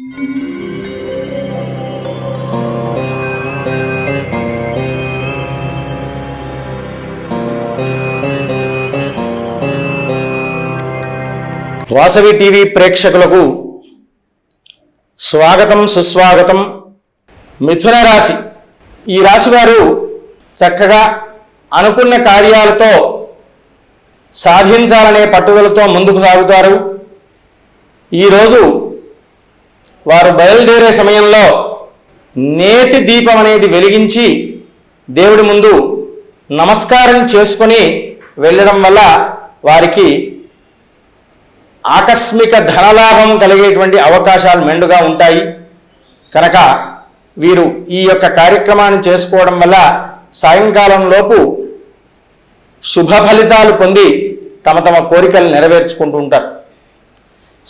Vasavi TV ప్రేక్షకులకు స్వాగతం సుస్వాగతం. మిథున రాశి. ఈ రాశి వారు చక్కగా అనుకున్న కార్యాలతో సాధించాలనే పట్టుదలతో ముందుకు సాగుతారు. ఈరోజు వారు బయలుదేరే సమయంలో నేతి దీపం అనేది వెలిగించి దేవుడి ముందు నమస్కారం చేసుకొని వెళ్ళడం వల్ల వారికి ఆకస్మిక ధనలాభం కలిగేటువంటి అవకాశాలు మెండుగా ఉంటాయి. కనుక వీరు ఈ యొక్క కార్యక్రమాన్ని చేసుకోవడం వల్ల సాయంకాలం లోపు శుభ ఫలితాలు పొంది తమ తమ కోరికలు నెరవేర్చుకుంటూ ఉంటారు.